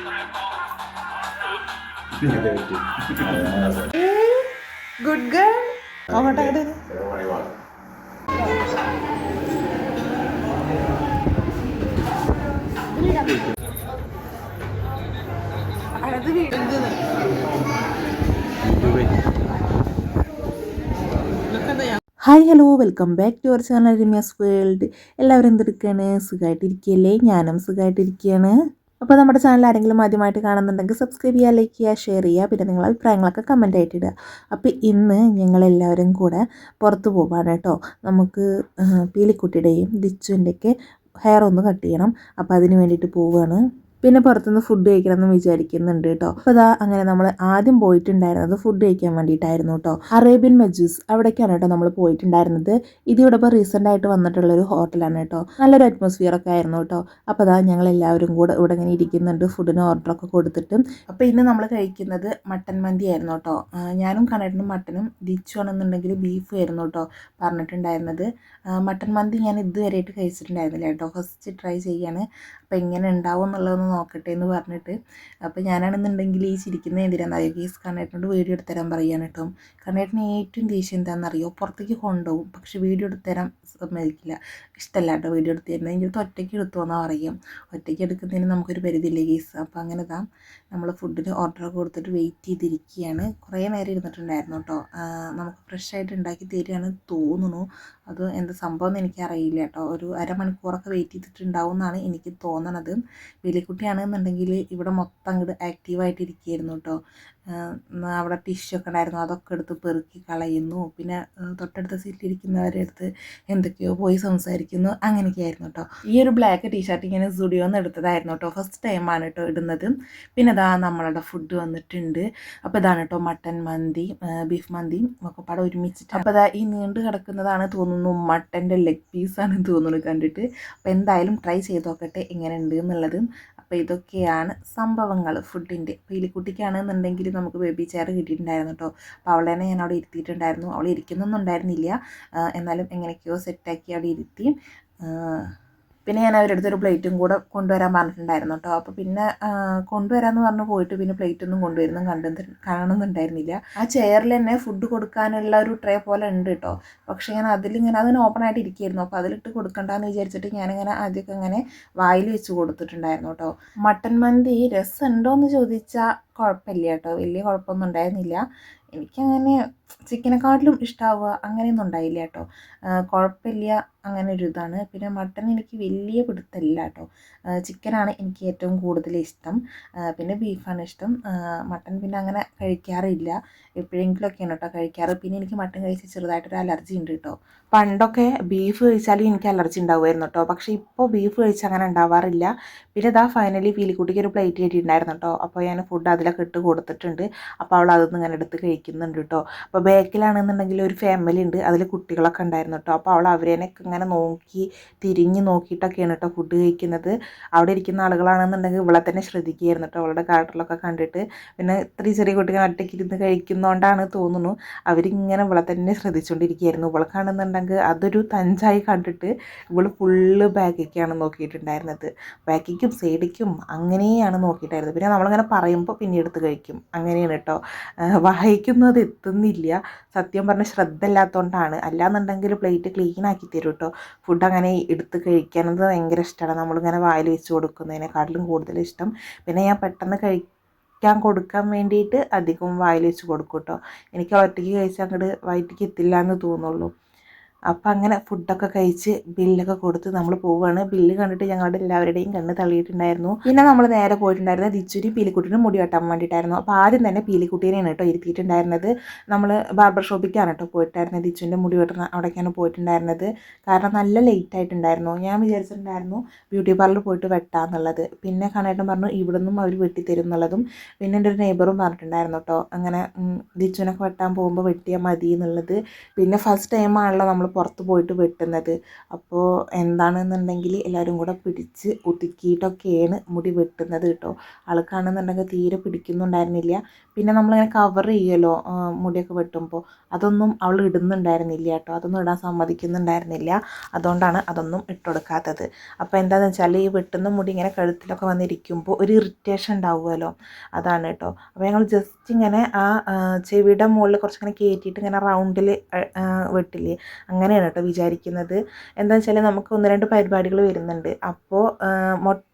Good girl അങ്ങോട്ട് അങ്ങോട്ട്. അത് വീടുന്നത് hi hello welcome back to our channel Ramya's world. എല്ലാവരും എന്തെടുക്കുകയാണ് സുഖമായിട്ടിരിക്കുകയല്ലേ ഞാനും സുഖമായിട്ടിരിക്കുകയാണ് അപ്പോൾ നമ്മുടെ ചാനൽ ആരെങ്കിലും ആദ്യമായിട്ട് കാണുന്നുണ്ടെങ്കിൽ സബ്സ്ക്രൈബ് ചെയ്യുക ലൈക്ക് ചെയ്യുക ഷെയർ ചെയ്യുക പിന്നെ നിങ്ങളുടെ അഭിപ്രായങ്ങളൊക്കെ കമന്റ് ആയിട്ട് ഇടുക. അപ്പോൾ ഇന്ന് ഞങ്ങളെല്ലാവരും കൂടെ പുറത്ത് പോകാൻ കേട്ടോ. നമുക്ക് പീലിക്കുട്ടിയുടെയും ദിച്ചുവിന്റെയൊക്കെ ഹെയർ ഒന്ന് കട്ട് ചെയ്യണം. അപ്പോൾ അതിന് വേണ്ടിയിട്ട് പോവുകയാണ് പിന്നെ പുറത്തുനിന്ന് ഫുഡ് കഴിക്കണം എന്ന് വിചാരിക്കുന്നുണ്ട് കേട്ടോ. അപ്പോൾ അതാ അങ്ങനെ നമ്മൾ ആദ്യം പോയിട്ടുണ്ടായിരുന്നത് ഫുഡ് കഴിക്കാൻ വേണ്ടിയിട്ടായിരുന്നു കേട്ടോ. അറേബ്യൻ മജൂസ് അവിടേക്കാണ് കേട്ടോ നമ്മൾ പോയിട്ടുണ്ടായിരുന്നത്. ഇതിവിടെ ഇപ്പോൾ റീസെന്റ് ആയിട്ട് വന്നിട്ടുള്ള ഒരു ഹോട്ടലാണ് കേട്ടോ. നല്ലൊരു അറ്റ്മോസ്ഫിയർ ഒക്കെ ആയിരുന്നു കേട്ടോ. അപ്പോൾ അതാ ഞങ്ങൾ എല്ലാവരും കൂടെ ഇവിടെ ഇങ്ങനെ ഇരിക്കുന്നുണ്ട് ഫുഡിന് ഓർഡറൊക്കെ കൊടുത്തിട്ട്. അപ്പോൾ ഇന്ന് നമ്മൾ കഴിക്കുന്നത് മട്ടൻ മന്തി ആയിരുന്നു കേട്ടോ. ഞാനും കണ്ടിട്ടുണ്ട് മട്ടനും ദിച്ചു ആണെന്നുണ്ടെങ്കിൽ ബീഫ് ആയിരുന്നു കേട്ടോ പറഞ്ഞിട്ടുണ്ടായിരുന്നത്. മട്ടൻ മന്തി ഞാൻ ഇതുവരെയായിട്ട് കഴിച്ചിട്ടുണ്ടായിരുന്നില്ല കേട്ടോ. ഫസ്റ്റ് ട്രൈ ചെയ്യാണ്. അപ്പോൾ എങ്ങനെ ഉണ്ടാവും എന്നുള്ളതൊന്ന് നോക്കട്ടെ എന്ന് പറഞ്ഞിട്ട് അപ്പോൾ ഞാനാണെന്നുണ്ടെങ്കിൽ ഈ ചിരിക്കുന്ന എന്തിനാണെന്നറിയോ കേസ് കണ്ണേട്ടനോട് വീഡിയോ എടുത്ത് എടുത്തരാൻ പറയുകയാണ് കേട്ടോ. കണ്ണേട്ടന് ഏറ്റവും ദേഷ്യം എന്താണെന്നറിയോ പുറത്തേക്ക് കൊണ്ടുപോകും പക്ഷെ വീഡിയോ എടുത്തരാൻ സമ്മതിക്കില്ല. ഇഷ്ടമല്ല കേട്ടോ വീഡിയോ എടുത്ത് തരുന്നത്. അടുത്ത് ഒറ്റയ്ക്ക് എടുത്തോന്നാ പറയും. ഒറ്റയ്ക്ക് എടുക്കുന്നതിന് നമുക്കൊരു പരിധിയില്ലേ കേസ് അപ്പോൾ അങ്ങനെ താ നമ്മൾ ഫുഡിന് ഓർഡറൊക്കെ കൊടുത്തിട്ട് വെയിറ്റ് ചെയ്തിരിക്കുകയാണ് കുറേ നേരം ഇരുന്നിട്ടുണ്ടായിരുന്നു കേട്ടോ. നമുക്ക് ഫ്രഷ് ആയിട്ട് ഉണ്ടാക്കി തരികയാണ് തോന്നുന്നു. അത് എന്താ സംഭവം എന്ന് എനിക്കറിയില്ല കേട്ടോ. ഒരു അരമണിക്കൂറൊക്കെ വെയിറ്റ് ചെയ്തിട്ടുണ്ടാവും എന്നാണ് എനിക്ക് തോന്നണത്. വലിയക്കുട്ടിയാണെന്നുണ്ടെങ്കിൽ ഇവിടെ മൊത്തം അങ്ങോട്ട് ആക്റ്റീവായിട്ടിരിക്കുകയായിരുന്നു കേട്ടോ അവിടെ ടിഷ്യൂ ഒക്കെ ഉണ്ടായിരുന്നു. അതൊക്കെ എടുത്ത് പെറുക്കി കളയുന്നു. പിന്നെ തൊട്ടടുത്ത സീറ്റിലിരിക്കുന്നവരുടെ അടുത്ത് എന്തൊക്കെയോ പോയി സംസാരിക്കുന്നു. അങ്ങനെയൊക്കെ ആയിരുന്നു കേട്ടോ ഈ ഒരു ബ്ലാക്ക് ടീഷർട്ട് ഇങ്ങനെ സ്റ്റുഡിയോ നിന്ന് എടുത്തതായിരുന്നു കേട്ടോ ഫസ്റ്റ് ടൈമാണ് കേട്ടോ ഇടുന്നത്. പിന്നെ ഇതാ നമ്മളുടെ ഫുഡ് വന്നിട്ടുണ്ട്. അപ്പോൾ ഇതാണ് കേട്ടോ മട്ടൻ മന്തി ബീഫ് മന്തിയും ഒക്കെ പാടെ ഒരുമിച്ചിട്ട്. അപ്പോൾ ഇതാ ഈ നീണ്ടു കിടക്കുന്നതാണ് തോന്നുന്നു മട്ടന്റെ ലെഗ് പീസാണ് തോന്നുന്നു കണ്ടിട്ട്. അപ്പോൾ എന്തായാലും ട്രൈ ചെയ്ത് നോക്കട്ടെ എങ്ങനെ ഉണ്ട് എന്നുള്ളത് അപ്പോൾ ഇതൊക്കെയാണ് സംഭവങ്ങൾ ഫുഡിന്റെ അപ്പോൾ പീലിക്കുട്ടിക്കാണെന്നുണ്ടെങ്കിൽ നമുക്ക് ബേബി ചെയർ കിട്ടിയിട്ടുണ്ടായിരുന്നു കേട്ടോ അപ്പോൾ അവളെ തന്നെ ഞാൻ അവിടെ ഇരുത്തിയിട്ടുണ്ടായിരുന്നു. അവൾ ഇരിക്കുന്നൊന്നും ഉണ്ടായിരുന്നില്ല എന്നാലും എങ്ങനെയൊക്കെയോ സെറ്റാക്കി അവിടെ ഇരുത്തി. പിന്നെ ഞാൻ അവരുടെ അടുത്തൊരു പ്ലേറ്റും കൂടെ കൊണ്ടുവരാൻ പറഞ്ഞിട്ടുണ്ടായിരുന്നു കേട്ടോ. അപ്പോൾ പിന്നെ കൊണ്ടുവരാമെന്ന് പറഞ്ഞു പോയിട്ട് പിന്നെ പ്ലേറ്റ് ഒന്നും കൊണ്ടുവരുന്നു കണ്ടു കാണുന്നുണ്ടായിരുന്നില്ല. ആ ചെയറിൽ തന്നെ ഫുഡ് കൊടുക്കാനുള്ള ഒരു ട്രേ പോലെ ഉണ്ട് കേട്ടോ. പക്ഷേ ഞാൻ അതിലിങ്ങനെ അതിന് ഓപ്പൺ ആയിട്ട് ഇരിക്കുകയായിരുന്നു അപ്പോൾ അതിലിട്ട് കൊടുക്കണ്ടെന്ന് വിചാരിച്ചിട്ട് ഞാനിങ്ങനെ ആദ്യമൊക്കെ ഇങ്ങനെ വായിൽ വെച്ച് കൊടുത്തിട്ടുണ്ടായിരുന്നു കേട്ടോ. മട്ടൻ മന്തി രസമുണ്ടോ എന്ന് ചോദിച്ചാൽ കുഴപ്പമില്ല കേട്ടോ. വലിയ കുഴപ്പമൊന്നും ഉണ്ടായിരുന്നില്ല. എനിക്കങ്ങനെ ചിക്കനെക്കാട്ടിലും ഇഷ്ടമാവുക അങ്ങനെയൊന്നും ഉണ്ടായില്ല കേട്ടോ. കുഴപ്പമില്ല അങ്ങനെ ഒരു ഇതാണ്. പിന്നെ മട്ടൺ എനിക്ക് വലിയ പിടുത്തമില്ല കേട്ടോ. ചിക്കനാണ് എനിക്ക് ഏറ്റവും കൂടുതൽ ഇഷ്ടം. പിന്നെ ബീഫാണ് ഇഷ്ടം. മട്ടൺ പിന്നെ അങ്ങനെ കഴിക്കാറില്ല. എപ്പോഴെങ്കിലുമൊക്കെയാണ് കേട്ടോ കഴിക്കാറ്. പിന്നെ എനിക്ക് മട്ടൺ കഴിച്ച് ചെറുതായിട്ടൊരു അലർജി ഉണ്ട് കേട്ടോ. പണ്ടൊക്കെ ബീഫ് കഴിച്ചാലും എനിക്ക് അലർജി ഉണ്ടാവുമായിരുന്നു കേട്ടോ. പക്ഷേ ഇപ്പോൾ ബീഫ് കഴിച്ച് അങ്ങനെ ഉണ്ടാവാറില്ല. പിന്നെ ഇതാ ഫൈനലി പീലിക്കുട്ടിക്ക് ഒരു പ്ലേറ്റ് കിട്ടിയിട്ടുണ്ടായിരുന്നു കേട്ടോ. അപ്പോൾ ഞാൻ ഫുഡ് അതിലൊക്കെ ഇട്ട് കൊടുത്തിട്ടുണ്ട്. അപ്പോൾ അവൾ അതൊന്നും ഇങ്ങനെ എടുത്ത് കഴിക്കുന്നുണ്ട് കേട്ടോ അപ്പോൾ ബാക്കിലാണെന്നുണ്ടെങ്കിൽ ഒരു ഫാമിലി ഉണ്ട്. അതിൽ കുട്ടികളൊക്കെ ഉണ്ടായിരുന്നു കേട്ടോ അപ്പോൾ അവൾ അവരേനൊക്കെ ഇങ്ങനെ നോക്കി തിരിഞ്ഞ് നോക്കിയിട്ടൊക്കെയാണ് കേട്ടോ ഫുഡ് കഴിക്കുന്നത്. അവിടെ ഇരിക്കുന്ന ആളുകളാണെന്നുണ്ടെങ്കിൽ ഇവളെ തന്നെ ശ്രദ്ധിക്കുകയായിരുന്നു കേട്ടോ അവളുടെ കാട്ടിലൊക്കെ കണ്ടിട്ട്. പിന്നെ ഇത്രയും ചെറിയ കുട്ടികൾ ഒറ്റയ്ക്ക് ഇരുന്ന് കഴിക്കുന്നതുകൊണ്ടാണ് തോന്നുന്നു. അവരിങ്ങനെ ഇവളെ തന്നെ ശ്രദ്ധിച്ചുകൊണ്ടിരിക്കുകയായിരുന്നു ഇവൾക്കാണെന്നുണ്ടെങ്കിൽ അതൊരു തഞ്ചായി കണ്ടിട്ട് ഇവൾ ഫുള്ള് ബാക്കിലേക്കാണ് നോക്കിയിട്ടുണ്ടായിരുന്നത്. ബാക്കിക്കും സൈഡിക്കും അങ്ങനെയാണ് നോക്കിയിട്ടായിരുന്നത് പിന്നെ നമ്മളിങ്ങനെ പറയുമ്പോൾ പിന്നെ എടുത്ത് കഴിക്കും. അങ്ങനെയാണ് കേട്ടോ വായിക്കുന്നത് എത്തുന്നില്ല. സത്യം പറഞ്ഞ ശ്രദ്ധ ഇല്ലാത്തതുകൊണ്ടാണ് അല്ലാന്നുണ്ടെങ്കിൽ പ്ലേറ്റ് ക്ലീൻ ആക്കി തരും കേട്ടോ ഫുഡ് അങ്ങനെ എടുത്ത് കഴിക്കാനത് ഭയങ്കര ഇഷ്ടമാണ് നമ്മളിങ്ങനെ വായിൽ വെച്ച് കൊടുക്കുന്നതിനെക്കാട്ടിലും കൂടുതൽ ഇഷ്ടം. പിന്നെ ഞാൻ പെട്ടെന്ന് കഴി കഴിക്കാൻ കൊടുക്കാൻ വേണ്ടിയിട്ട് അധികം വായിൽ വെച്ച് കൊടുക്കും കേട്ടോ എനിക്ക് ഒറ്റയ്ക്ക് കഴിച്ചാൽ അങ്ങോട്ട് വയറ്റിക്ക് എത്തില്ല എന്ന് തോന്നുള്ളൂ. അപ്പം അങ്ങനെ ഫുഡൊക്കെ കഴിച്ച് ബില്ലൊക്കെ കൊടുത്ത് നമ്മൾ പോവുകയാണ് ബില്ല് കണ്ടിട്ട് ഞങ്ങളുടെ എല്ലാവരുടെയും കണ്ണ് തള്ളിയിട്ടുണ്ടായിരുന്നു. പിന്നെ നമ്മൾ നേരെ പോയിട്ടുണ്ടായിരുന്നത് ദിച്ചുരി പീലിക്കുട്ടിനും മുടി വെട്ടാൻ വേണ്ടിയിട്ടായിരുന്നു. അപ്പോൾ ആദ്യം തന്നെ പീലിക്കുട്ടീനെയാണ് കേട്ടോ ഇരുത്തിയിട്ടുണ്ടായിരുന്നത്. നമ്മൾ ബാർബർ ഷോപ്പിക്കാണ് കേട്ടോ പോയിട്ടായിരുന്നത് ദിച്ചുവിന്റെ മുടി വെട്ടുന്ന അവിടേക്കാണ് പോയിട്ടുണ്ടായിരുന്നത്. കാരണം നല്ല ലേറ്റ് ആയിട്ടുണ്ടായിരുന്നു. ഞാൻ വിചാരിച്ചിട്ടുണ്ടായിരുന്നു ബ്യൂട്ടി പാർലർ പോയിട്ട് വെട്ടാന്നുള്ളത്. പിന്നെ കണേട്ടൻ പറഞ്ഞു ഇവിടെ നിന്നും അവർ വെട്ടിത്തരും എന്നുള്ളതും. പിന്നെ എന്റെ ഒരു നെയ്ബറും പറഞ്ഞിട്ടുണ്ടായിരുന്നു കേട്ടോ അങ്ങനെ ദിച്ചുവിനൊക്കെ വെട്ടാൻ പോകുമ്പോൾ വെട്ടിയാൽ മതി എന്നുള്ളത് പിന്നെ ഫസ്റ്റ് ടൈമാണല്ലോ നമ്മൾ പുറത്ത് പോയിട്ട് വെട്ടുന്നത്. അപ്പോൾ എന്താണെന്നുണ്ടെങ്കിൽ എല്ലാവരും കൂടെ പിടിച്ച് ഒതുക്കിയിട്ടൊക്കെയാണ് മുടി വെട്ടുന്നത് കേട്ടോ. ആൾക്കാണെന്നുണ്ടെങ്കിൽ തീരെ പിടിക്കുന്നുണ്ടായിരുന്നില്ല. പിന്നെ നമ്മളിങ്ങനെ കവർ ചെയ്യുമല്ലോ മുടിയൊക്കെ വെട്ടുമ്പോൾ. അതൊന്നും അവൾ ഇടുന്നുണ്ടായിരുന്നില്ല കേട്ടോ. അതൊന്നും ഇടാൻ സമ്മതിക്കുന്നുണ്ടായിരുന്നില്ല. അതുകൊണ്ടാണ് അതൊന്നും ഇട്ടുകൊടുക്കാത്തത് അപ്പോൾ എന്താണെന്ന് വെച്ചാൽ ഈ വെട്ടുന്ന മുടി ഇങ്ങനെ കഴുത്തിലൊക്കെ വന്നിരിക്കുമ്പോൾ ഒരു ഇറിറ്റേഷൻ ഉണ്ടാവുമല്ലോ. അതാണ് കേട്ടോ. അപ്പോൾ ഞങ്ങൾ ജസ്റ്റ് ഇങ്ങനെ ആ ചെവിയുടെ മുകളിൽ കുറച്ചിങ്ങനെ കയറ്റിയിട്ട് ഇങ്ങനെ റൗണ്ടിൽ വെട്ടില്ലേ. അങ്ങനെയാണ് കേട്ടോ വിചാരിക്കുന്നത്. എന്താണെന്ന് വെച്ചാൽ നമുക്ക് ഒന്ന് രണ്ട് പരിപാടികൾ വരുന്നുണ്ട്. അപ്പോൾ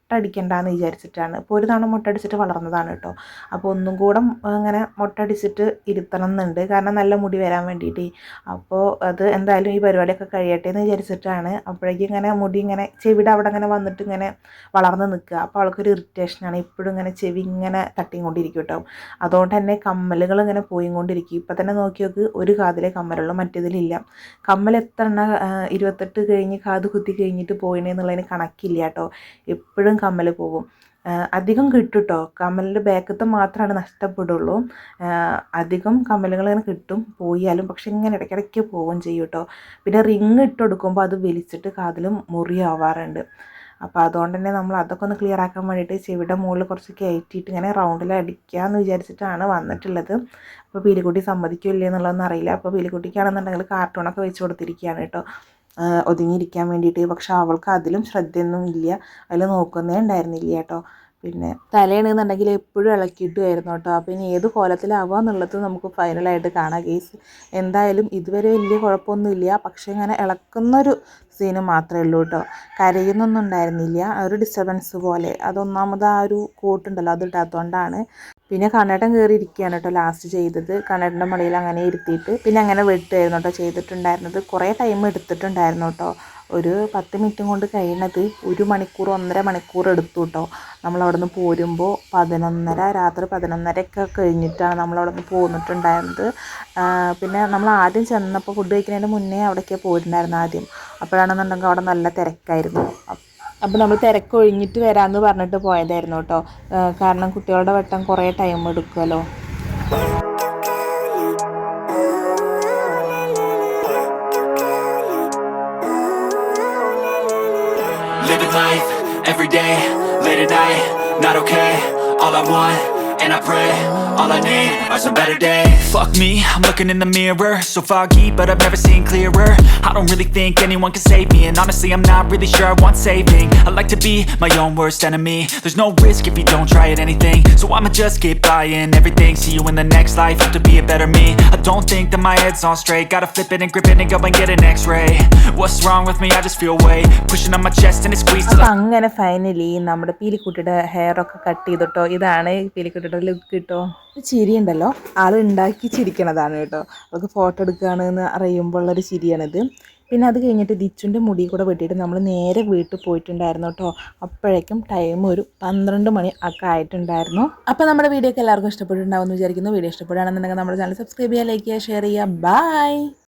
മുട്ട അടിക്കണ്ടെന്ന് വിചാരിച്ചിട്ടാണ്. ഇപ്പോൾ ഒരു തവണ മുട്ട അടിച്ചിട്ട് വളർന്നതാണ് കേട്ടോ അപ്പോൾ ഒന്നും കൂടെ അങ്ങനെ മുട്ട അടിച്ചിട്ട് ഇരുത്തണം എന്നുണ്ട് കാരണം നല്ല മുടി വരാൻ വേണ്ടിയിട്ട് അപ്പോൾ അത് എന്തായാലും ഈ പരിപാടിയൊക്കെ കഴിയട്ടെ എന്ന് വിചാരിച്ചിട്ടാണ് അപ്പോഴേക്കും ഇങ്ങനെ മുടി ഇങ്ങനെ ചെവിയുടെ അവിടെ ഇങ്ങനെ വന്നിട്ട് ഇങ്ങനെ വളർന്ന് നിൽക്കുക. അപ്പോൾ അവൾക്കൊരു ഇറിറ്റേഷനാണ് ഇപ്പോഴും ഇങ്ങനെ ചെവി ഇങ്ങനെ തട്ടിക്കൊണ്ടിരിക്കും കേട്ടോ അതുകൊണ്ട് തന്നെ കമ്മലുകൾ ഇങ്ങനെ പോയിക്കൊണ്ടിരിക്കും. ഇപ്പം തന്നെ നോക്കി നോക്ക് ഒരു കാതിലെ കമ്മലുള്ളൂ മറ്റേതിലില്ല. കമ്മൽ എത്ര എണ്ണ ഇരുപത്തെട്ട് കഴിഞ്ഞ് കാത് കുത്തി കഴിഞ്ഞിട്ട് പോയിനെന്നുള്ളതിന് കണക്കില്ല കേട്ടോ എപ്പോഴും കമ്മൽ പോകും അധികം കിട്ടുട്ടോ? കേട്ടോ കമ്മലിന്റെ ബാക്കത്തെ മാത്രമാണ് നഷ്ടപ്പെടുള്ളൂ അധികം കമ്മലുകൾ ഇങ്ങനെ കിട്ടും പോയാലും. പക്ഷെ ഇങ്ങനെ ഇടയ്ക്കിടയ്ക്ക് പോവുകയും ചെയ്യും കേട്ടോ പിന്നെ റിങ് ഇട്ട് കൊടുക്കുമ്പോൾ അത് വലിച്ചിട്ട് കാതിലും മുറിയാവാറുണ്ട്. അപ്പോൾ അതുകൊണ്ട് തന്നെ നമ്മൾ അതൊക്കെ ഒന്ന് ക്ലിയർ ആക്കാൻ വേണ്ടിയിട്ട് ചെവിയുടെ മുകളിൽ കുറച്ച് കയറ്റിയിട്ട് ഇങ്ങനെ റൗണ്ടിൽ അടിക്കാമെന്ന് വിചാരിച്ചിട്ടാണ് വന്നിട്ടുള്ളത്. അപ്പോൾ പീലിക്കുട്ടി സമ്മതിക്കില്ലേ എന്നുള്ളതൊന്നും അറിയില്ല. അപ്പോൾ പീലിക്കുട്ടിക്കാണെന്നുണ്ടെങ്കിൽ കാർട്ടൂണൊക്കെ വെച്ച് കൊടുത്തിരിക്കുകയാണ് കേട്ടോ. ഒതുങ്ങിയിരിക്കാൻ വേണ്ടിയിട്ട്. പക്ഷെ അവൾക്ക് അതിലും ശ്രദ്ധയൊന്നും ഇല്ല. അതിൽ നോക്കുന്നേ ഉണ്ടായിരുന്നില്ല കേട്ടോ. പിന്നെ തലയണെന്നുണ്ടെങ്കിൽ എപ്പോഴും ഇളക്കിയിട്ടുമായിരുന്നു കേട്ടോ. അപ്പോൾ ഇനി ഏത് കോലത്തിലാവുക എന്നുള്ളത് നമുക്ക് ഫൈനലായിട്ട് കാണാം കേസ്. എന്തായാലും ഇതുവരെ വലിയ കുഴപ്പമൊന്നുമില്ല. പക്ഷേ ഇങ്ങനെ ഇളക്കുന്നൊരു സീന് മാത്രമേ ഉള്ളൂ കേട്ടോ. കരയുന്നൊന്നും ഉണ്ടായിരുന്നില്ല. ഒരു ഡിസ്റ്റർബൻസ് പോലെ. അതൊന്നാമത് ആ ഒരു കോട്ടുണ്ടല്ലോ അത് ഇടാത്തതുകൊണ്ടാണ് പിന്നെ കണ്ണേട്ടൻ കയറി ഇരിക്കുകയാണ് കേട്ടോ ലാസ്റ്റ് ചെയ്തത്. കണ്ണേട്ടന്റെ മടിയിൽ അങ്ങനെ ഇരുത്തിയിട്ട് പിന്നെ അങ്ങനെ വെട്ടുമായിരുന്നു കേട്ടോ ചെയ്തിട്ടുണ്ടായിരുന്നത്. കുറേ ടൈം എടുത്തിട്ടുണ്ടായിരുന്നു കേട്ടോ. ഒരു പത്ത് മിനിറ്റും കൊണ്ട് കഴിയണത് ഒരു മണിക്കൂർ ഒന്നര മണിക്കൂർ എടുത്തു കേട്ടോ. നമ്മളവിടെ നിന്ന് പോരുമ്പോൾ പതിനൊന്നര രാത്രി പതിനൊന്നരയൊക്കെ കഴിഞ്ഞിട്ടാണ് നമ്മളവിടെ നിന്ന് പോന്നിട്ടുണ്ടായിരുന്നത്. പിന്നെ നമ്മൾ ആദ്യം ചെന്നപ്പോൾ ഫുഡ് കഴിക്കുന്നതിന് മുന്നേ അവിടേക്ക് പോയിട്ടുണ്ടായിരുന്നു ആദ്യം. അപ്പോഴാണെന്നുണ്ടെങ്കിൽ അവിടെ നല്ല തിരക്കായിരുന്നു. അപ്പോൾ നമ്മൾ തിരക്കൊഴിഞ്ഞിട്ട് വരാമെന്ന് പറഞ്ഞിട്ട് പോയതായിരുന്നു കേട്ടോ കാരണം കുട്ടികളുടെ വട്ടം കുറേ ടൈം എടുക്കുമല്ലോ every day, late at night, not okay All I want, and I pray, all I need are some better days Fuck me, I'm looking in the mirror So foggy, but I've never seen clearer I don't really think anyone can save me And honestly, I'm not really sure I want saving I like to be my own worst enemy There's no risk if you don't try at anything So I'ma just keep buying everything See you in the next life, have to be a better me I don't think that my head's on straight Gotta flip it and grip it and go and get an x-ray What's wrong with me? I just feel weight Pushing on my chest and it squeezes till അപ്പം അങ്ങനെ finally നമ്മുടെ പീലിക്കുട്ടിയുടെ hair ഒക്കെ cut ചെയ്തിട്ടോ ഇതാണ് പീലിക്കുട്ടിയുടെ look കിട്ടോ ചിരി ഉണ്ടല്ലോ ആൾ ഉണ്ടാക്കി ചിരിക്കണതാണ് കേട്ടോ. അവൾക്ക് ഫോട്ടോ എടുക്കുകയാണെന്ന് അറിയുമ്പോൾ ഉള്ളൊരു ചിരിയാണിത്. പിന്നെ അത് കഴിഞ്ഞിട്ട് ദിച്ചുന്റെ മുടി കൂടെ വെട്ടിയിട്ട് നമ്മൾ നേരെ വീട്ടിൽ പോയിട്ടുണ്ടായിരുന്നു കേട്ടോ. അപ്പോഴേക്കും ടൈം ഒരു പന്ത്രണ്ട് മണി ഒക്കെ ആയിട്ടുണ്ടായിരുന്നു. അപ്പോൾ നമ്മുടെ വീഡിയോ ഒക്കെ എല്ലാവർക്കും ഇഷ്ടപ്പെട്ടിട്ടുണ്ടാവും എന്ന് വിചാരിക്കുന്നു. വീഡിയോ ഇഷ്ടപ്പെടുകയാണെന്നുണ്ടെങ്കിൽ നമ്മുടെ ചാനൽ സബ്സ്ക്രൈബ് ചെയ്യുക ലൈക്ക് ചെയ്യുക ഷെയർ ചെയ്യുക. ബൈ